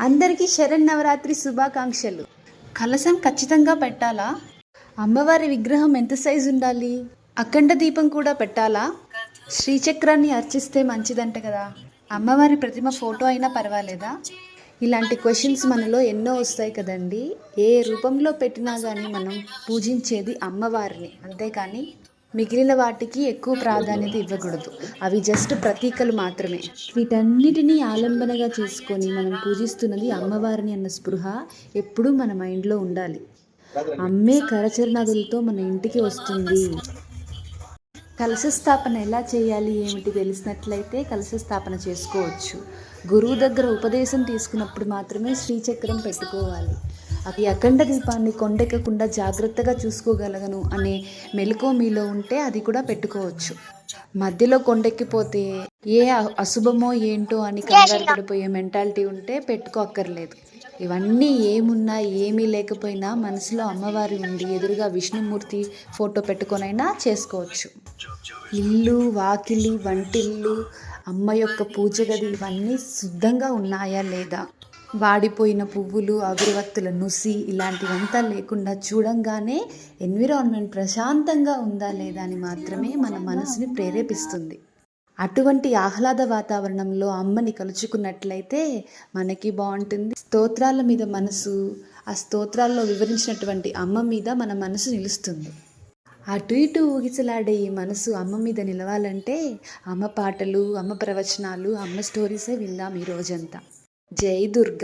అందరికీ శరన్నవరాత్రి శుభాకాంక్షలు. కలశం ఖచ్చితంగా పెట్టాలా? అమ్మవారి విగ్రహం ఎంత సైజు ఉండాలి? అఖండ దీపం కూడా పెట్టాలా? శ్రీచక్రాన్ని అర్చిస్తే మంచిదంట కదా. అమ్మవారి ప్రతిమ ఫోటో అయినా పర్వాలేదా? ఇలాంటి క్వశ్చన్స్ మనలో ఎన్నో వస్తాయి కదండి. ఏ రూపంలో పెట్టినా కానీ మనం పూజించేది అమ్మవారిని. అంతేకాని మిగిలిన వాటికి ఎక్కువ ప్రాధాన్యత ఇవ్వకూడదు. అవి జస్ట్ ప్రతీకలు మాత్రమే. వీటన్నిటినీ ఆలంబనగా చేసుకొని మనం పూజిస్తున్నది అమ్మవారిని అన్న స్పృహ ఎప్పుడూ మన మైండ్లో ఉండాలి. అమ్మే కరచరణాదులతో మన ఇంటికి వస్తుంది. కలశ స్థాపన ఎలా చేయాలి ఏమిటి తెలిసినట్లయితే కలశ స్థాపన చేసుకోవచ్చు. గురువు దగ్గర ఉపదేశం తీసుకున్నప్పుడు మాత్రమే శ్రీచక్రం పెట్టుకోవాలి. అది అఖండ దీపాన్ని కొండెక్కకుండా జాగ్రత్తగా చూసుకోగలగను అనే మెలకువ మీలో ఉంటే అది కూడా పెట్టుకోవచ్చు. మధ్యలో కొండెక్కిపోతే ఏ అశుభమో ఏంటో అని కంగారు పడిపోయే మెంటాలిటీ ఉంటే పెట్టుకోక్కర్లేదు. ఇవన్నీ ఏమున్నా ఏమీ లేకపోయినా మనసులో అమ్మవారి ఉండి ఎదురుగా విష్ణుమూర్తి ఫోటో పెట్టుకొనైనా చేసుకోవచ్చు. ఇల్లు వాకిలి వంటిల్లు అమ్మ యొక్క పూజ గది ఇవన్నీ శుద్ధంగా ఉన్నాయా లేదా? వాడిపోయిన పువ్వులు అగరవత్తుల నుసి ఇలాంటివంతా లేకుండా చూడంగానే ఎన్విరాన్మెంట్ ప్రశాంతంగా ఉందా లేదా అని మాత్రమే మన మనసుని ప్రేరేపిస్తుంది. అటువంటి ఆహ్లాద వాతావరణంలో అమ్మని కలుచుకున్నట్లయితే మనకి బాగుంటుంది. స్తోత్రాల మీద మనసు ఆ స్తోత్రాల్లో వివరించినటువంటి అమ్మ మీద మన మనసు నిలుస్తుంది. అటు ఇటు ఊగిసలాడే ఈ మనసు అమ్మ మీద నిలవాలంటే అమ్మ పాటలు అమ్మ ప్రవచనాలు అమ్మ స్టోరీసే విందాం ఈ రోజంతా. ജയ് ദുർഗ